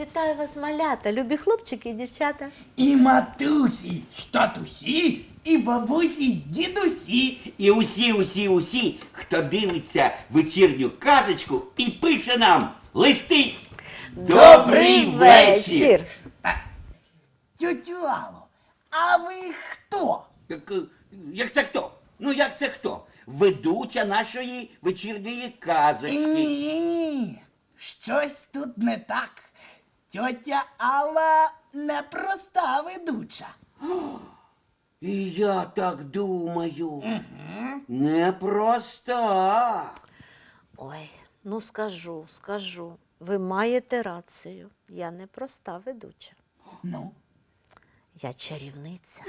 Вітаю вас, малята, любі хлопчики і дівчата. І матусі, й татусі, і бабусі, й дідусі. І усі, усі, усі, хто дивиться вечірню казочку і пише нам листи. Добрий вечір! Тьотю Алло, а ви хто? Як, е, як це хто? Ну як це хто? Ведуча нашої вечірньої казочки. Ні, щось тут не так. Тьотя Алла непроста ведуча. І я так думаю. Непроста. Ой, ну скажу, скажу. Ви маєте рацію. Я не проста ведуча. Ну, Я чарівниця.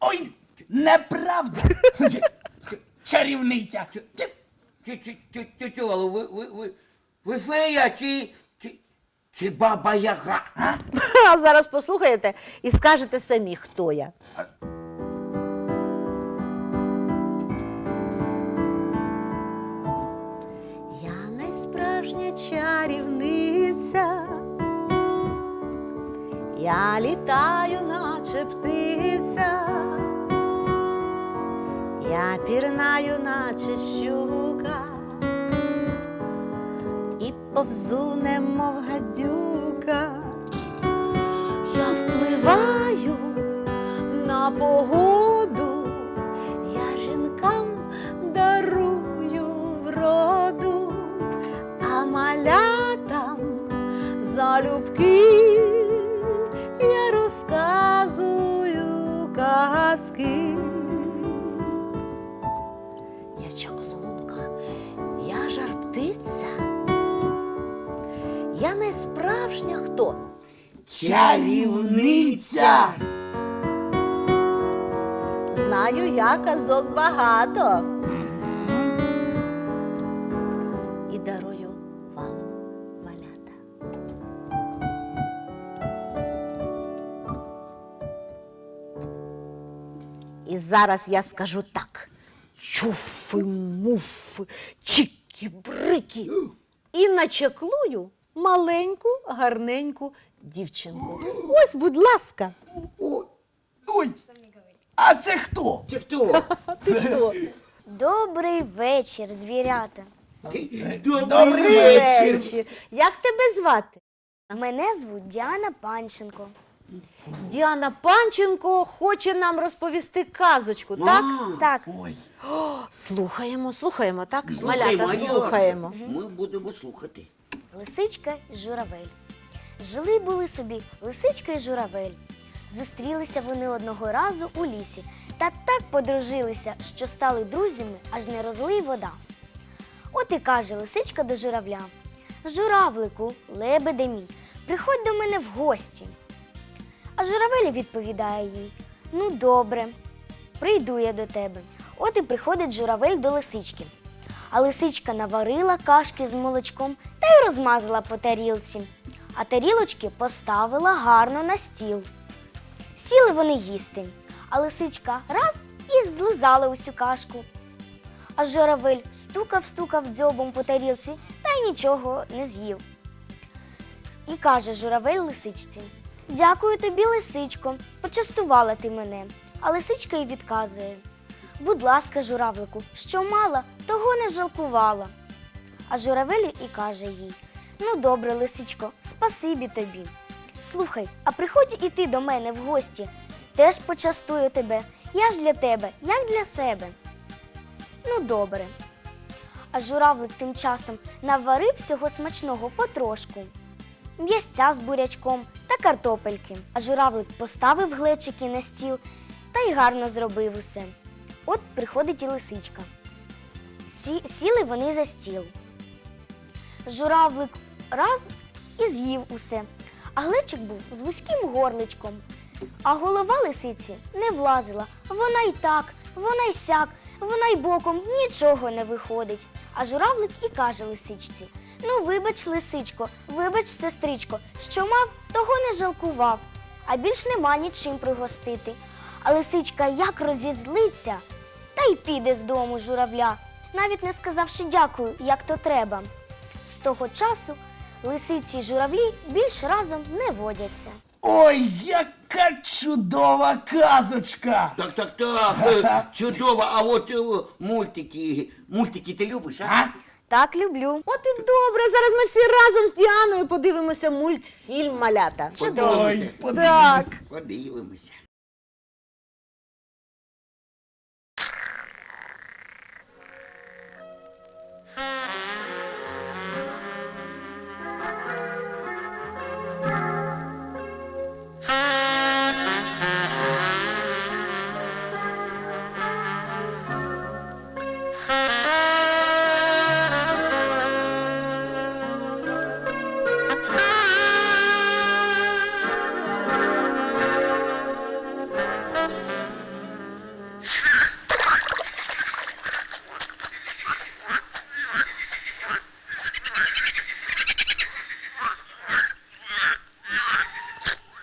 ой, неправда. Чарівниця. Алло, ви, ви, ви, ви фея чи, чи, баба Яга? А? А зараз послухаєте і скажете самі, хто я. Я найсправжня чарівниця. Я літаю, наче птиця. Я пірнаю, наче щука. І повзу, немов гадюка. Я впливаю на погоду, я жінкам дарую вроду, а малятам залюбки я розказую казки. Я чаклунка, я жар птиця, я не справжня хто. Чарівниця. Знаю я казок багато. І дарую вам малята. І зараз я скажу так. Чуфи, муфи, чікі, брики. І начеклую маленьку, гарненьку дівчинку. Ось, будь ласка. Ой, ой. А це хто? Це хто? Ти хто? Добрий вечір, звірята. Добрий вечір. Як тебе звати? Мене звуть Діана Панченко. Діана Панченко хоче нам розповісти казочку, так? Так, Ой, Слухаємо, слухаємо, так? Слухаємо, Малята, слухаємо. Ми будемо слухати. Лисичка і журавель. Жили були собі лисичка і журавель. Зустрілися вони одного разу у лісі та так подружилися, що стали друзями, аж не розлий вода. От і каже лисичка до журавля: Журавлику, лебеде мій, приходь до мене в гості. А журавель відповідає їй: Ну, добре, прийду я до тебе. От і приходить журавель до лисички. А лисичка наварила кашки з молочком та й розмазала по тарілці, а тарілочки поставила гарно на стіл. Сіли вони їсти, а лисичка раз і злизала усю кашку. А журавель стукав-стукав дзьобом по тарілці та й нічого не з'їв. І каже журавель лисичці: Дякую тобі, лисичко, почастувала ти мене. А лисичка й відказує: Будь ласка, журавлику, що мала, того не жалкувала. А журавель і каже їй: Ну, добре, лисичко, спасибі тобі. Слухай, а приходь і ти до мене в гості, теж почастую тебе. Я ж для тебе, як для себе. Ну, добре. А журавлик тим часом наварив всього смачного потрошку. М'ясця з бурячком та картопельки. А журавлик поставив глечики на стіл та й гарно зробив усе. От приходить і лисичка. Сі- сіли вони за стіл. Журавлик раз і з'їв усе, а глечик був з вузьким горличком. А голова лисиці не влазила. Вона й так, вона й сяк, вона й боком нічого не виходить. А журавлик і каже лисичці: Ну, вибач, лисичко, вибач, сестричко, що мав, того не жалкував, а більш нема нічим пригостити. А лисичка як розізлиться, та й піде з дому журавля, навіть не сказавши дякую, як то треба. З того часу лисиці й журавлі більш разом не водяться. Ой, яка чудова казочка! Так, так, так, е, чудово, а от е, мультики, мультики ти любиш, а? Так люблю. От і добре, зараз ми всі разом з Діаною подивимося мультфільм малята. Чудово. Ой, Так. Подивимося.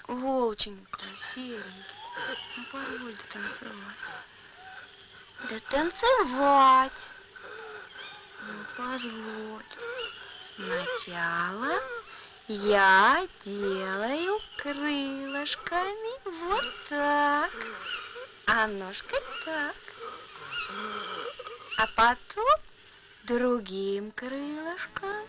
Волченька, серенький, ну танцевать. Да танцевать. Ну позволь. Сначала я делаю крылышками вот так, а ножкой так. А потом другим крылышком.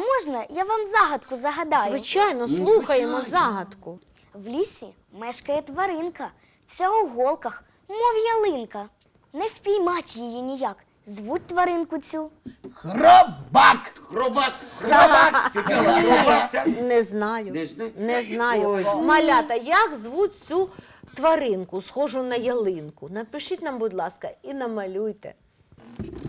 Можна я вам загадку загадаю? Звичайно, слухаємо загадку. В лісі мешкає тваринка, вся у голках, мов ялинка. Не впіймать її ніяк. Звуть тваринку цю. Хробак! Хробак, хробак, хробак, так? Не знаю. Не знаю? Не знаю. Ой. Малята, як звуть цю тваринку, схожу на ялинку? Напишіть нам, будь ласка, і намалюйте.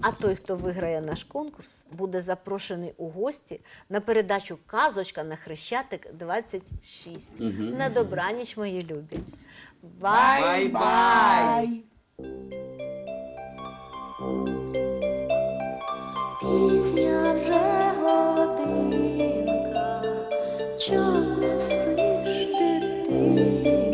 А той, хто виграє наш конкурс, буде запрошений у гості на передачу Казочка на Хрещатик 26. На добраніч, мої любі. Бай! Бай-бай. Пізня вже годинка, чом не спиш, дитинко,